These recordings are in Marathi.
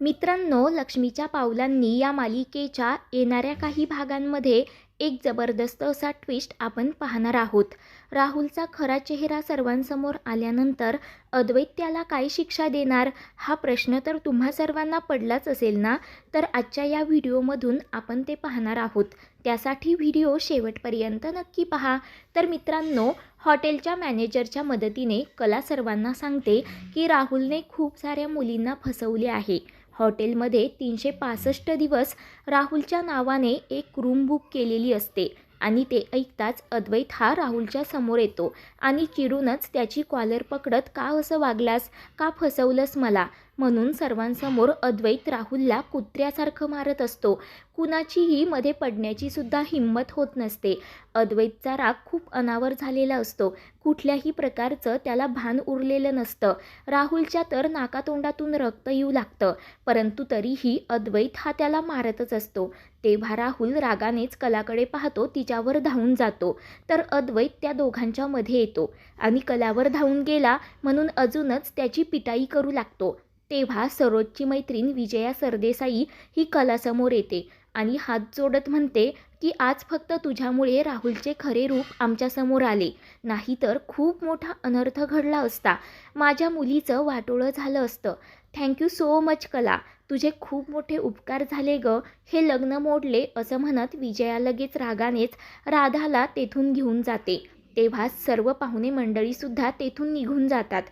मित्रांनो लक्ष्मीच्या पावलांनी या मालिकेच्या येणाऱ्या काही भागांमध्ये एक जबरदस्त असा ट्विस्ट आपण पाहणार आहोत. राहुलचा खरा चेहरा सर्वांसमोर आल्यानंतर अद्वैत त्याला काय शिक्षा देणार हा प्रश्न तर तुम्हा सर्वांना पडलाच असेल ना? तर आजच्या या व्हिडिओमधून आपण ते पाहणार आहोत. त्यासाठी व्हिडिओ शेवटपर्यंत नक्की पहा. तर मित्रांनो हॉटेलच्या मॅनेजरच्या मदतीने कला सर्वांना सांगते की राहुलने खूप साऱ्या मुलींना फसवले आहे. हॉटेलमध्ये तीनशे पासष्ट दिवस राहुलच्या नावाने एक रूम बुक केलेली असते आणि ते ऐकताच अद्वैत हा राहुलच्या समोर येतो. आणि चिडूनच त्याची कॉलर पकडत का असं वागलास? का फसवलंस मला? म्हणून सर्वांसमोर अद्वैत राहुलला कुत्र्यासारखं मारत असतो. कुणाचीही मध्ये पडण्याची सुद्धा हिंमत होत नसते. अद्वैतचा राग खूप अनावर झालेला असतो. कुठल्याही प्रकारचं त्याला भान उरलेलं नसतं. राहुलच्या तर नाकातोंडातून रक्त येऊ लागतं. परंतु तरीही अद्वैत हा त्याला मारतच असतो. तेव्हा राहुल रागानेच कलाकडे पाहतो तिच्यावर धावून जातो. तर अद्वैत त्या दोघांच्या मध्ये येतो आणि कलावर धावून गेला म्हणून अजूनच त्याची पिटाई करू लागतो. तेव्हा सरोजची मैत्रीण विजया सरदेसाई ही कलासमोर येते आणि हात जोडत म्हणते की आज फक्त तुझ्यामुळे राहुलचे खरे रूप आमच्यासमोर आले. नाहीतर खूप मोठा अनर्थ घडला असता. माझ्या मुलीचं वाटोळं झालं असतं. थँक्यू सो मच कला. तुझे खूप मोठे उपकार झाले ग. हे लग्न मोडले असं म्हणत विजया लगेच रागानेच राधाला तेथून घेऊन जाते. तेव्हा सर्व पाहुणे मंडळीसुद्धा तेथून निघून जातात.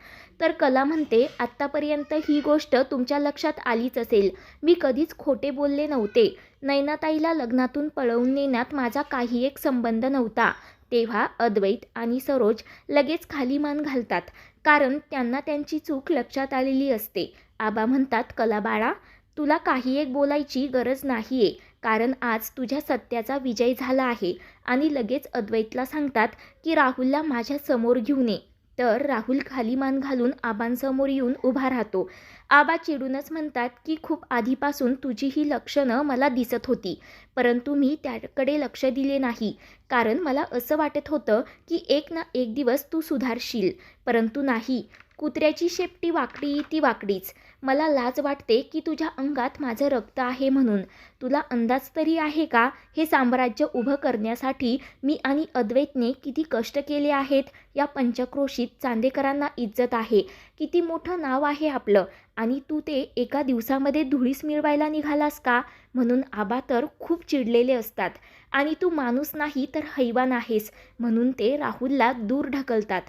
तर कला म्हणते आत्तापर्यंत ही गोष्ट तुमच्या लक्षात आलीच असेल. मी कधीच खोटे बोलले नव्हते. नैनाताईला लग्नातून पळवून नेण्यात माझा काही एक संबंध नव्हता. तेव्हा अद्वैत आणि सरोज लगेच खाली मान घालतात कारण त्यांना त्यांची चूक लक्षात आलेली असते. आबा म्हणतात कला बाळा तुला काही एक बोलायची गरज नाही आहे कारण आज तुझ्या सत्याचा विजय झाला आहे. आणि लगेच अद्वैतला सांगतात की राहुलला माझ्यासमोर घेऊन ये. तर राहुल खाली मान घालून आबांसमोर येऊन उभा राहतो. आबा चिडूनच म्हणतात की खूप आधीपासून तुझी ही लक्षणं मला दिसत होती परंतु मी त्याकडे लक्ष दिले नाही. कारण मला असं वाटत होतं की एक ना एक दिवस तू सुधारशील. परंतु नाही. कुत्र्याची शेपटी वाकडी ती वाकडीच. मला लाज वाटते की तुझ्या अंगात माझं रक्त आहे म्हणून. तुला अंदाज तरी आहे का? हे साम्राज्य उभं करण्यासाठी मी आणि अद्वैतने किती कष्ट केले आहेत? या पंचक्रोशीत चांदेकरांना इज्जत आहे. किती मोठं नाव आहे आपलं. आणि तू ते एका दिवसामध्ये धुळीस मिळवायला निघालास का? म्हणून आबा तर खूप चिडलेले असतात. आणि तू माणूस नाही तर हैवान आहेस. म्हणून ते राहुलला दूर ढकलतात.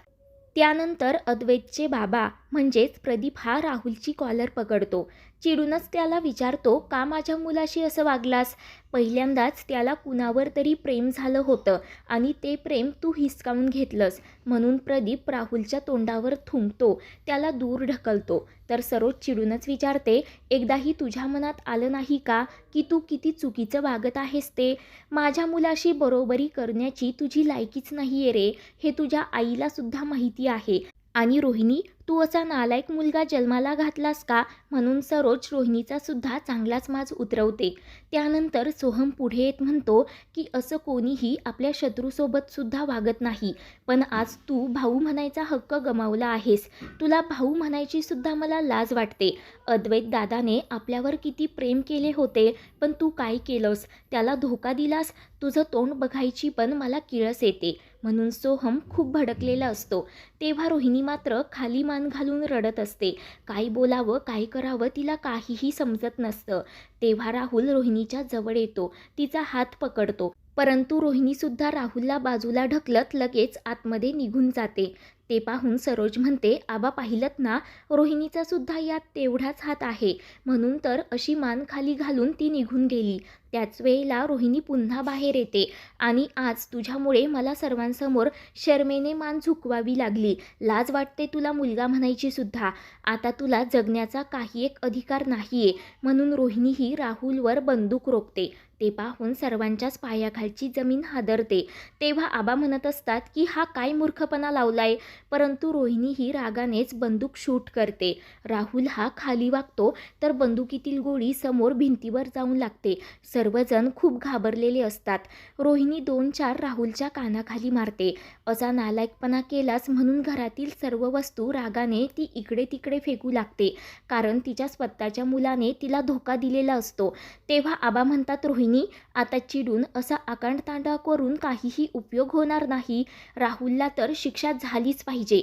त्यानंतर अद्वैतचे बाबा म्हणजेच प्रदीप हा राहुलची कॉलर पकडतो. चिडूनच त्याला विचारतो का माझ्या मुलाशी असं वागलास? पहिल्यांदाच त्याला कुणावर तरी प्रेम झालं होतं आणि ते प्रेम तू हिसकावून घेतलंस म्हणून प्रदीप राहुलच्या तोंडावर थुंकतो त्याला दूर ढकलतो. तर सरोज चिडूनच विचारते एकदाही तुझ्या मनात आलं नाही का की तू किती चुकीचं वागत आहेस ते? माझ्या मुलाशी बरोबरी करण्याची तुझी लायकीच नाही आहे रे. हे तुझ्या आईलासुद्धा माहिती आहे. आणि रोहिणी तू असा नालायक मुलगा जन्माला घातलास का? म्हणून सरोज रोहिणीचा सुद्धा चांगलाच माज उतरवते. त्यानंतर सोहम पुढे येत म्हणतो की असं कोणीही आपल्या शत्रूसोबत सुद्धा वागत नाही. पण आज तू भाऊ म्हणायचा हक्क गमावला आहेस. तुला भाऊ म्हणायची सुद्धा मला लाज वाटते. अद्वैत दादाने आपल्यावर किती प्रेम केले होते पण तू काय केलंस? त्याला धोका दिलास? तुझं तोंड बघायची पण मला किळस येते. म्हणून सोहम खूप भडकलेला असतो. तेव्हा रोहिणी मात्र खाली मान घालून रडत असते. काय बोलावं काय करावं तिला काहीही समजत नसतं. तेव्हा राहुल रोहिणीच्या जवळ येतो. तिचा हात पकडतो. परंतु रोहिणीसुद्धा राहुलला बाजूला ढकलत लगेच आतमध्ये निघून जाते. ते पाहून सरोज म्हणते आबा पाहिलत ना रोहिणीचा सुद्धा यात तेवढाच हात आहे. म्हणून तर अशी मान खाली घालून ती निघून गेली. त्याच वेळेला रोहिणी पुन्हा बाहेर येते आणि आज तुझ्यामुळे मला सर्वांसमोर शर्मेने मान झुकवावी लागली. लाज वाटते तुला मुलगा म्हणायची सुद्धा. आता तुला जगण्याचा काही एक अधिकार नाही आहे म्हणून रोहिणी ही राहुलवर बंदूक रोखते. ते पाहून सर्वांच्याच पायाखालची जमीन हादरते. तेव्हा आबा म्हणत असतात की हा काय मूर्खपणा लावलाय? परंतु रोहिणी ही रागानेच बंदूक शूट करते. राहुल हा खाली वागतो तर बंदुकीतील गोळी समोर भिंतीवर जाऊन लागते. सर्वजण खूप घाबरलेले असतात. रोहिणी दोन चार राहुलच्या कानाखाली मारते. असा नालायकपणा केलास म्हणून घरातील सर्व वस्तू रागाने ती इकडे तिकडे फेकू लागते. कारण तिच्या स्वतःच्या मुलाने तिला धोका दिलेला असतो. तेव्हा आबा म्हणतात रोहिणी आता चिडून असा आकांडतांडा करून काहीही उपयोग होणार नाही. राहुलला तर शिक्षा झालीच पाहिजे.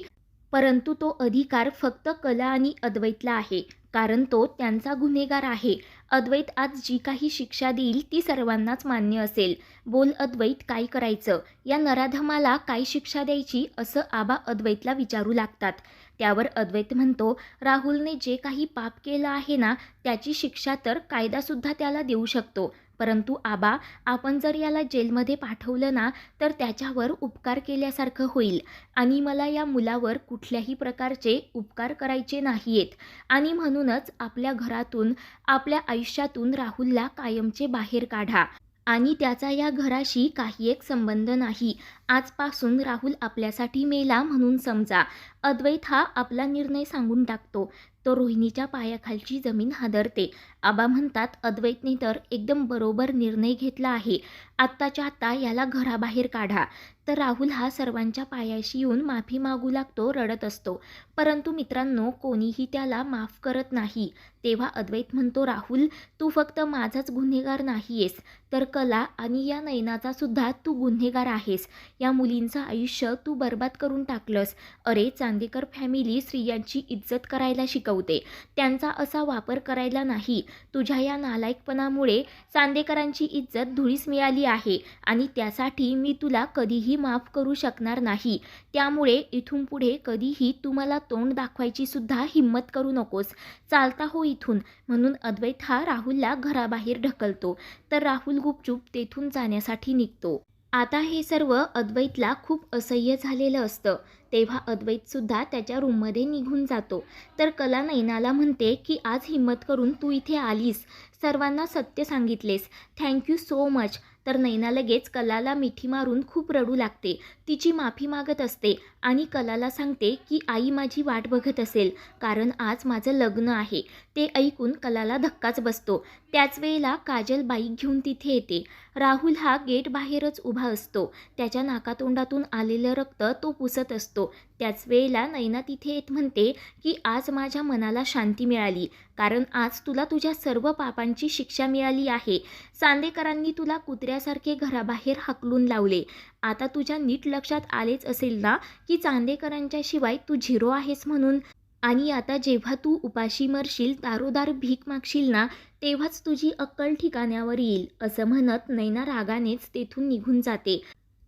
परंतु तो अधिकार फक्त कला आणि अद्वैतला आहे कारण तो त्यांचा गुन्हेगार आहे. अद्वैत आज जी काही शिक्षा देईल ती सर्वांनाच मान्य असेल. बोल अद्वैत काय करायचं? या नराधमाला काय शिक्षा द्यायची? असं आबा अद्वैतला विचारू लागतात. त्यावर अद्वैत म्हणतो राहुलने जे काही पाप केलं आहे ना त्याची शिक्षा तर कायदासुद्धा त्याला देऊ शकतो. परंतु आबा आपण जर याला जेलमध्ये पाठवलं ना तर त्याच्यावर उपकार केल्यासारखं होईल. आणि मला या मुलावर कुठल्याही प्रकारचे उपकार करायचे नाही आहेत आणि म्हणूनच आपल्या घरातून आपल्या आयुष्यातून राहुलला कायमचे बाहेर काढा. आणि त्याचा या घराशी काही एक संबंध नाही. आजपासून राहुल आपल्यासाठी मेला म्हणून समजा. अद्वैत हा आपला निर्णय सांगून टाकतो. तो रोहिणीच्या पायाखालची जमीन हादरते. आबा म्हणतात अद्वैतने तर एकदम बरोबर निर्णय घेतला आहे. आत्ताच्या आत्ता याला घराबाहेर काढा. तर राहुल हा सर्वांच्या पायाशी येऊन माफी मागू लागतो रडत असतो. परंतु मित्रांनो कोणीही त्याला माफ करत नाही. तेव्हा अद्वैत म्हणतो राहुल तू फक्त माझाच गुन्हेगार नाही आहेस तर कला आणि या नयनाचा सुद्धा तू गुन्हेगार आहेस. या मुलींचं आयुष्य तू बर्बाद करून टाकलंस. अरे चांदेकर फॅमिली स्त्रियांची इज्जत करायला शिकव शिकवते त्यांचा असा वापर करायला नाही. तुझ्या या नालायकपणामुळे चांदेकरांची इज्जत धुळीस मिळाली आहे आणि त्यासाठी मी तुला कधीही माफ करू शकणार नाही. त्यामुळे इथून पुढे कधीही तू मला तोंड दाखवायची सुद्धा हिंमत करू नकोस. चालता हो इथून. म्हणून अद्वैत हा राहुलला घराबाहेर ढकलतो. तर राहुल गुपचूप तेथून जाण्यासाठी निघतो. आता हे सर्व अद्वैतला खूप असह्य झालेलं असतं. तेव्हा अद्वैतसुद्धा त्याच्या रूममध्ये निघून जातो. तर कला नैनाला म्हणते की आज हिम्मत करून तू इथे आलीस. सर्वांना सत्य सांगितलेस. थँक्यू सो मच तर नैना लगेच कलाला मिठी मारून खूप रडू लागते. तिची माफी मागत असते आणि कलाला सांगते की आई माझी वाट बघत असेल कारण आज माझं लग्न आहे. ते ऐकून कलाला धक्काच बसतो. त्याच वेळेला काजल बाईक घेऊन तिथे येते. राहुल हा गेट बाहेरच उभा असतो. त्याच्या नाकातोंडातून आलेलं रक्त तो पुसत असतो. त्याच वेळेला नैना तिथे येत म्हणते की आज माझ्या मनाला शांती मिळाली. कारण आज तुला तुझ्या सर्व पापांची शिक्षा मिळाली आहे. चांदेकरांनी तुला कुत्र्यासारखे घराबाहेर हकलून लावले. आता तुझ्या नीट लक्षात आलेच असेल ना की चांदेकरांच्या शिवाय तू झिरो आहेस म्हणून? आणि आता जेव्हा तू उपाशी मरशील दारोदार भीक मागशील ना तेव्हाच तुझी अक्कल ठिकाण्यावर येईल असं म्हणत नैना रागानेच तेथून निघून जाते.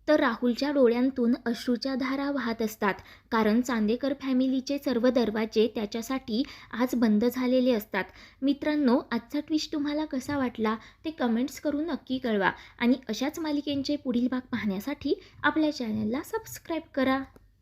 तर राहुलच्या डोळ्यांतून अश्रूच्या धारा वाहत असतात कारण चांदेकर फॅमिलीचे सर्व दरवाजे त्याच्यासाठी आज बंद झालेले असतात. मित्रांनो आजचा ट्विस्ट तुम्हाला कसा वाटला ते कमेंट्स करून नक्की कळवा. आणि अशाच मालिकेंचे पुढील भाग पाहण्यासाठी आपल्या चॅनलला सबस्क्राईब करा.